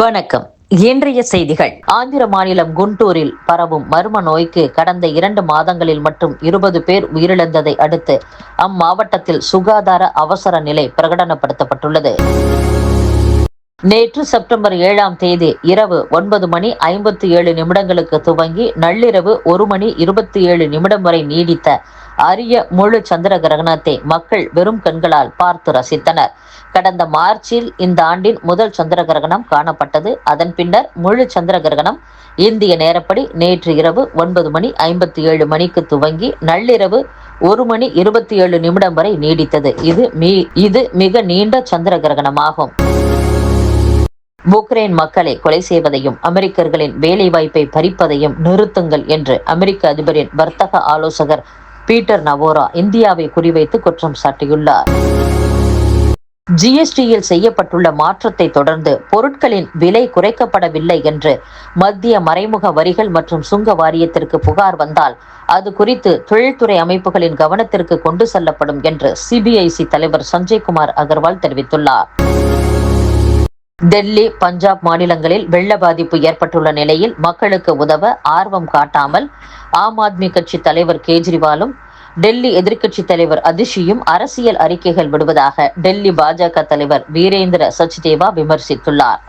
வணக்கம். இன்றைய செய்திகள். ஆந்திர மாநிலம் குண்டூரில் பரவும் மர்ம நோய்க்கு கடந்த இரண்டு மாதங்களில் மட்டும் இருபது பேர் உயிரிழந்ததை அடுத்து அம்மாவட்டத்தில் சுகாதார அவசர நிலை பிரகடனப்படுத்தப்பட்டுள்ளது. நேற்று செப்டம்பர் ஏழாம் தேதி இரவு ஒன்பது மணி ஐம்பத்தி ஏழு நிமிடங்களுக்கு துவங்கி நள்ளிரவு ஒரு மணி இருபத்தி ஏழு நிமிடம் வரை நீடித்த அரிய முழு சந்திர கிரகணத்தை மக்கள் வெறும் கண்களால் பார்த்து ரசித்தனர். கடந்த மார்ச்சில் இந்த ஆண்டின் முதல் சந்திர கிரகணம் காணப்பட்டது. அதன் பின்னர் முழு சந்திர கிரகணம் இந்திய நேரப்படி நேற்று இரவு ஒன்பது மணி ஐம்பத்தி ஏழு மணிக்கு துவங்கி நள்ளிரவு ஒரு மணி இருபத்தி ஏழு நிமிடம் வரை நீடித்தது. இது மீ இது மிக நீண்ட சந்திர கிரகணமாகும். உக்ரைன் மக்களை கொலை செய்வதையும் அமெரிக்கர்களின் வேலைவாய்ப்பை பறிப்பதையும் நிறுத்துங்கள் என்று அமெரிக்க அதிபரின் வர்த்தக ஆலோசகர் பீட்டர் நவோரா இந்தியாவை குறிவைத்து குற்றம் சாட்டியுள்ளார். ஜிஎஸ்டியில் செய்யப்பட்டுள்ள மாற்றத்தை தொடர்ந்து பொருட்களின் விலை குறைக்கப்படவில்லை என்று மத்திய மறைமுக வரிகள் மற்றும் சுங்க வாரியத்திற்கு புகார் வந்தால் அது குறித்து தொழில்துறை அமைப்புகளின் கவனத்திற்கு கொண்டு செல்லப்படும் என்று சிபிஐசி தலைவர் சஞ்சய் குமார் அகர்வால் தெரிவித்துள்ளார். டெல்லி பஞ்சாப் மாநிலங்களில் வெள்ள பாதிப்பு ஏற்பட்டுள்ள நிலையில் மக்களுக்கு உதவ ஆர்வம் காட்டாமல் ஆம் ஆத்மி கட்சி தலைவர் கேஜ்ரிவாலும் டெல்லி எதிர்க்கட்சி தலைவர் அதிஷியும் அரசியல் அறிக்கைகள் விடுவதாக டெல்லி பாஜக தலைவர் வீரேந்திர சச்தேவா விமர்சித்துள்ளார்.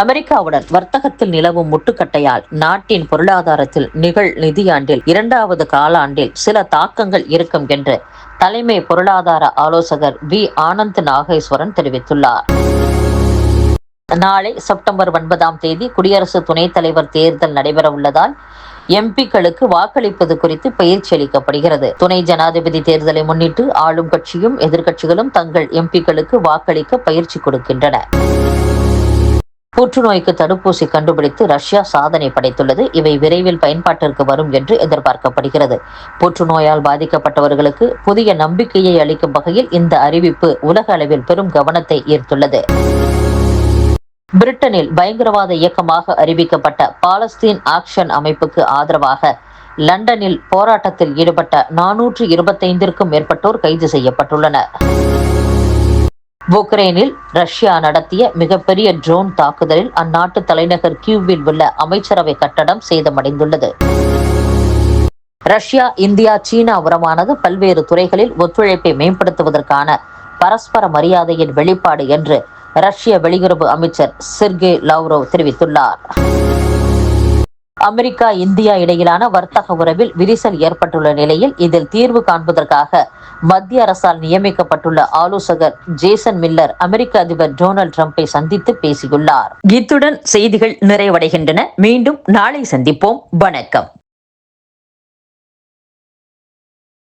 அமெரிக்காவுடன் வர்த்தகத்தில் நிலவும் முட்டுக்கட்டையால் நாட்டின் பொருளாதாரத்தில் நிகழ் நிதியாண்டில் இரண்டாவது காலாண்டில் சில தாக்கங்கள் இருக்கும் என்று தலைமை பொருளாதார ஆலோசகர் வி. ஆனந்த் நாகேஸ்வரன் தெரிவித்துள்ளார். நாளை செப்டம்பர் ஒன்பதாம் தேதி குடியரசு துணைத் தலைவர் தேர்தல் நடைபெற உள்ளதால் எம்பிக்களுக்கு வாக்களிப்பது குறித்து பயிற்சி அளிக்கப்படுகிறது. துணை ஜனாதிபதி தேர்தலை முன்னிட்டு ஆளும் கட்சியும் எதிர்க்கட்சிகளும் தங்கள் எம்பிக்களுக்கு வாக்களிக்க பயிற்சி கொடுக்கின்றன. புற்றுநோய்க்கு தடுப்பூசி கண்டுபிடித்து ரஷ்யா சாதனை படைத்துள்ளது. இவை விரைவில் பயன்பாட்டிற்கு வரும் என்று எதிர்பார்க்கப்படுகிறது. புற்றுநோயால் பாதிக்கப்பட்டவர்களுக்கு புதிய நம்பிக்கையை அளிக்கும் வகையில் இந்த அறிவிப்பு உலக அளவில் பெரும் கவனத்தை ஈர்த்துள்ளது. பிரிட்டனில் பயங்கரவாத இயக்கமாக அறிவிக்கப்பட்ட பாலஸ்தீன் ஆக்ஷன் அமைப்புக்கு ஆதரவாக லண்டனில் போராட்டத்தில் ஈடுபட்ட நானூற்று இருபத்தைந்திற்கும் மேற்பட்டோர் கைது செய்யப்பட்டுள்ளனர். உக்ரைனில் ரஷ்யா நடத்திய மிகப்பெரிய ட்ரோன் தாக்குதலில் அந்நாட்டு தலைநகர் கியூவில் உள்ள அமைச்சரவை கட்டடம் சேதமடைந்துள்ளது. ரஷ்யா இந்தியா சீனா உறவானது பல்வேறு துறைகளில் ஒத்துழைப்பை மேம்படுத்துவதற்கான பரஸ்பர மரியாதையின் வெளிப்பாடு என்று ரஷ்ய வெளியுறவு அமைச்சர் சிர்கே லவ்ரோவ் தெரிவித்துள்ளார். அமெரிக்கா இந்தியா இடையிலான வர்த்தக உறவில் விரிசல் ஏற்பட்டுள்ள நிலையில் இதில் தீர்வு காண்பதற்காக மத்திய அரசால் நியமிக்கப்பட்டுள்ள ஆலோசகர் ஜேசன் மில்லர் அமெரிக்க அதிபர் டொனால்டு டிரம்பை சந்தித்து பேசியுள்ளார். இத்துடன் செய்திகள் நிறைவடைகின்றன. மீண்டும் நாளை சந்திப்போம். வணக்கம்.